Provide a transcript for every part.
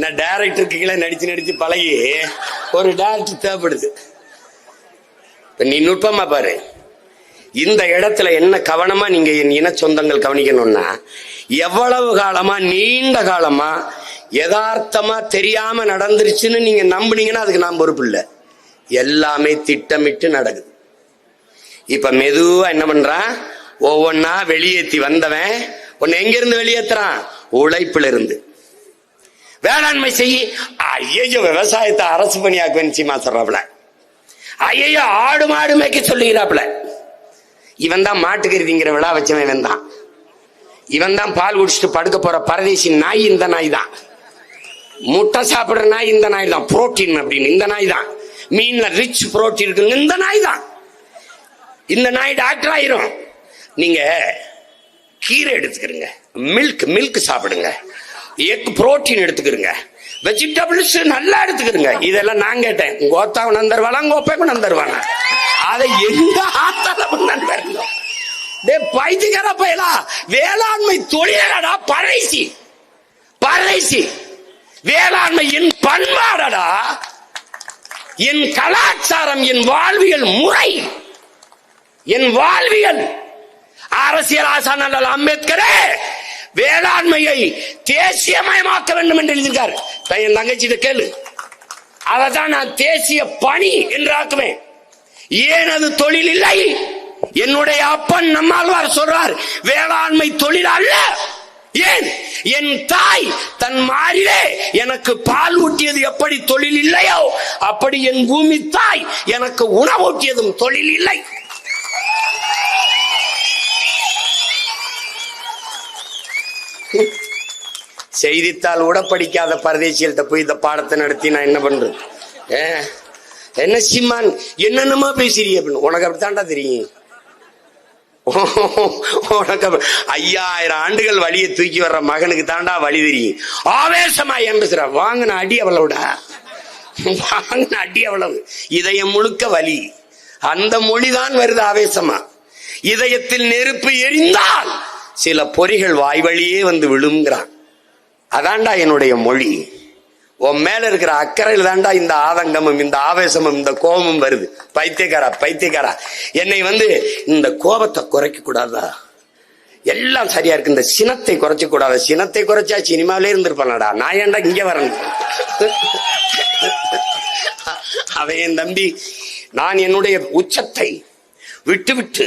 நான் டேரக்டருக்கு கீழே நடிச்சு நடிச்சு பழகி ஒரு டேரக்டர் தேவைப்படுது. இப்போ நீ நுட்பமா பாரு. இந்த இடத்துல என்ன கவனமா நீங்க என் இன சொந்தங்கள் கவனிக்கணும்னா எவ்வளவு காலமா நீண்ட காலமா யதார்த்தமா தெரியாம நடந்துருச்சுன்னு நீங்க நம்புனீங்கன்னா அதுக்கு நான் பொறுப்பு இல்லை. எல்லாமே திட்டமிட்டு நடக்குது. இப்ப மெதுவா என்ன பண்றான்? ஒவ்வொன்னா வெளியேத்தி வந்தவன். உன்னை எங்கிருந்து வெளியேற்றுறான் உழைப்பிலிருந்து. வேளாண்மை செய்ய ஐயோ விவசாயத்தை அரசு பணியாக்குவேன் சீமா சொல்றாப்புல. ஐயோ ஆடு மாடு மேய்க்க சொல்லுகிறாப்ல இவன் தான் மாட்டுக்கருதிங்கிற விழா வச்சவன் இவன் தான் இவன் தான் பால் குடிச்சிட்டு படுக்க போற பரதேசி நாய் இந்த நாய் தான் முட்டை சாப்பிடுற நாய் இந்த நாய் தான் புரோட்டீன் அப்படின்னு இந்த நாய் தான் மீன்ல ரிச் புரோட்டீன் இருக்குங்க இந்த நாய் தான் இந்த நாய் டாக்டர் ஆயிரும். நீங்க கீரை எடுத்துக்கிறங்க. மில்க் மில்க் சாப்பிடுங்க. எக் புரோட்டீன் எடுத்துக்கிறங்க. வெஜிடபிள்ஸ் நல்லா எடுத்துக்கிறங்க. இதெல்லாம் நான் கேட்டேன். உங்க ஓத்தாவை நந்தருவானா உங்க ஒப்பைக்கும் நந்தருவானா அதை எந்த ஆத்தாலும் நண்பர்களும் டே பைத்தியக்கார பயலா. வேளாண்மை தொழிலடா பழைசி பறைசி வேளாண்மையின் பண்பாடடா. என் கலாச்சாரம் என் வாழ்வியல் முறை. என் வாழ்வியல் அரசியல் ஆசானல் அம்பேத்கரே வேளாண்மையை தேசியமயமாக்க வேண்டும் என்று எழுதியிருக்கார். என் தங்கச்சிட்ட கேளு. அதை தான் நான் தேசிய பணி என்று ஆக்குவேன். ஏன் அது தொழில் இல்லை? என்னுடைய அப்பன் நம்மாழ்வார் சொல்றார் வேளாண்மை தொழில் அல்ல. ஏன்? என் தாய் தன் மாறிலே எனக்கு பால் ஊட்டியது எப்படி தொழில் இல்லையோ அப்படி என் பூமி தாய் எனக்கு உணவூட்டியதும் தொழில் இல்லை. செய்தித்தாள் கூட படிக்காத பரதேசிகள்கிட்ட போய் இந்த பாடத்தை நடத்தி நான் என்ன பண்றது? ஏ, என்ன சிம்மான் என்னென்னமா பேசுறீங்க அப்படின்னு. உனக்கு அப்படித்தான்டா தெரியும். உனக்கு ஐயாயிரம் ஆண்டுகள் வழியை தூக்கி வர்ற மகனுக்கு தாண்டா வழி தெரியும். ஆவேசமா ஏன் வாங்கின அடி அவ்வளவுடா. வாங்கின அடி அவ்வளவு. இதயம் முழுக்க வலி. அந்த மொழிதான் வருது ஆவேசமா. இதயத்தில் நெருப்பு எரிந்தால் சில பொறிகள் வாய் வழியே வந்து விழுங்கிறான். அதாண்டா என்னுடைய மொழி. உன் மேல இருக்கிற அக்கறையில் தாண்டா இந்த ஆதங்கமும் இந்த ஆவேசமும் இந்த கோபமும் வருது. பைத்தியக்காரா பைத்தியக்காரா. என்னை வந்து இந்த கோபத்தை குறைக்க கூடாதா? எல்லாம் சரியா இருக்கு. இந்த சினத்தை குறைச்ச கூடாது? சினத்தை குறைச்சா சினிமாவிலே இருந்திருப்பானடா. நான் ஏன்டா இங்க வரேன்? அவன் என் தம்பி நான் என்னுடைய உச்சத்தை விட்டு விட்டு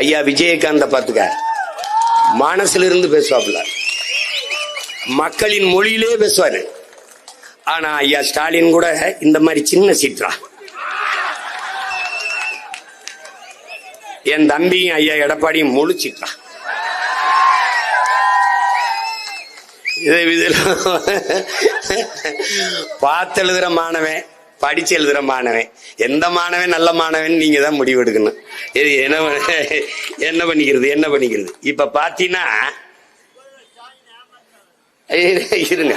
ஐயா விஜயகாந்த பாத்துக்க. மனசுல இருந்து பேசுவாப்புல. மக்களின் மொழியிலே பேசுவாரு. ஆனா ஐயா ஸ்டாலின் கூட இந்த மாதிரி சின்ன சீற்றா. என் தம்பியும் ஐயா எடப்பாடியும் முழு சீற்றா. இதை இதில் பார்த்து எழுதுற மாணவன் படிச்சு எழுதுற மாணவன். எந்த மாணவன் நல்ல மாணவன் நீங்க தான் முடிவெடுக்கணும். இது என்ன என்ன பண்ணிக்கிறது என்ன பண்ணிக்கிறது? இப்ப பாத்தீங்கன்னா இருங்க.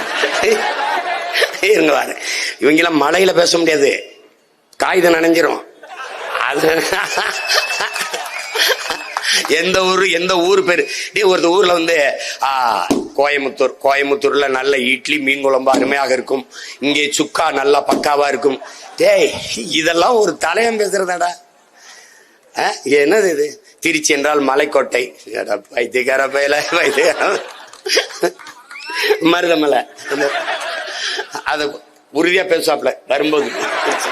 இருங்க வாரு இவங்கெல்லாம் மலையில பேச முடியாது. காகிதம் நனைஞ்சிரும். அது எந்த ஊரு எந்த ஊர் பேரு? டே ஒரு ஊர்ல வந்து ஆ கோயம்புத்தூர் கோயம்புத்தூர்ல நல்ல இட்லி மீன் குழம்பு அருமையாக இருக்கும். இங்கே சுக்கா நல்லா பக்காவா இருக்கும். டேய் இதெல்லாம் ஒரு தலையம் பேசுறதாடா. என்னது இது? திருச்சி என்றால் மலைக்கோட்டை. வைத்தியக்கார பயில பையல பைத்தியக்கார மருதமலை. அத உறுதியா பேசுவாப்ல வரும்போது. திருச்சி